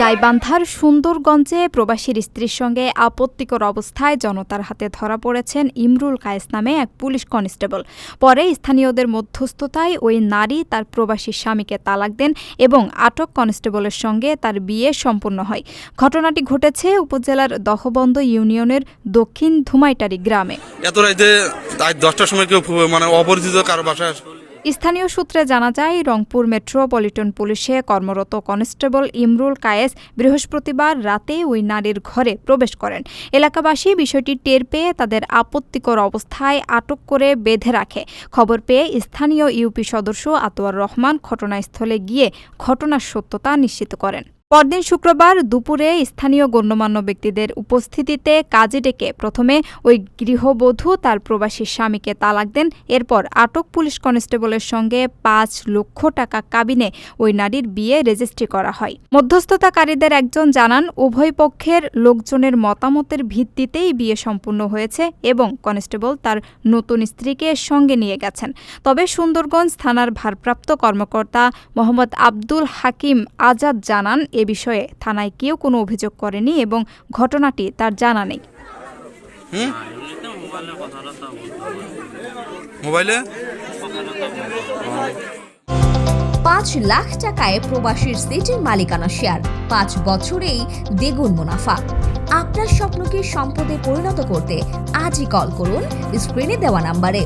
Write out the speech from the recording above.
গাইবান্ধার সুন্দরগঞ্জে প্রবাসীর স্ত্রীর সঙ্গে আপত্তিকর অবস্থায় জনতার হাতে ধরা পড়েছেন ইমরুল কায়েস নামে এক পুলিশ কনস্টেবল। পরে স্থানীয়দের মধ্যস্থতায় ওই নারী তার প্রবাসী স্বামীকে তালাক দেন এবং আটক কনস্টেবলের সঙ্গে তার বিয়ে সম্পন্ন হয়। ঘটনাটি ঘটেছে উপজেলার দহবন্দ ইউনিয়নের দক্ষিণ ধুমাইটারি গ্রামে। এত রাইতে দশটার সময় কেউ মানে অপরিচিত কারও বাসায় স্থানীয় সূত্রে জানা যায়, রংপুর মেট্রোপলিটন পুলিশে কর্মরত কনস্টেবল ইমরুল কায়েস বৃহস্পতিবার রাতে ওই নারীর ঘরে প্রবেশ করেন। এলাকাবাসী বিষয়টি টের পেয়ে তাদের আপত্তিকর অবস্থায় আটক করে বেঁধে রাখে। খবর পেয়ে স্থানীয় ইউপি সদস্য আতোয়ার রহমান ঘটনাস্থলে গিয়ে ঘটনার সত্যতা নিশ্চিত করেন। পরদিন শুক্রবার দুপুরে স্থানীয় গণ্যমান্য ব্যক্তিদের উপস্থিতিতে কাজে ডেকে প্রথমে ওই গৃহবধূ তার প্রবাসী স্বামীকে তালাক দেন। এরপর আটক পুলিশ কনস্টেবলের সঙ্গে পাঁচ লক্ষ টাকা কাবিনে ওই নারীর বিয়ে রেজিস্ট্রি করা হয়। মধ্যস্থতাকারীদের একজন জানান, উভয় পক্ষের লোকজনের মতামতের ভিত্তিতেই বিয়ে সম্পূর্ণ হয়েছে এবং কনস্টেবল তার নতুন স্ত্রীকে সঙ্গে নিয়ে গেছেন। তবে সুন্দরগঞ্জ থানার ভারপ্রাপ্ত কর্মকর্তা মোহাম্মদ আব্দুল হাকিম আজাদ জানান, এ বিষয়ে থানায় কেউ কোনো অভিযোগ করেনি এবং ঘটনাটি তার জানা নেই। মোবাইলে? পাঁচ লাখ টাকায় প্রবাসীর সিটির মালিকানা শেয়ার। পাঁচ বছরেই দ্বিগুণ মুনাফা। আপনার স্বপ্নকে সম্পদে পরিণত করতে আজই কল করুন স্ক্রিনে দেওয়া নাম্বারে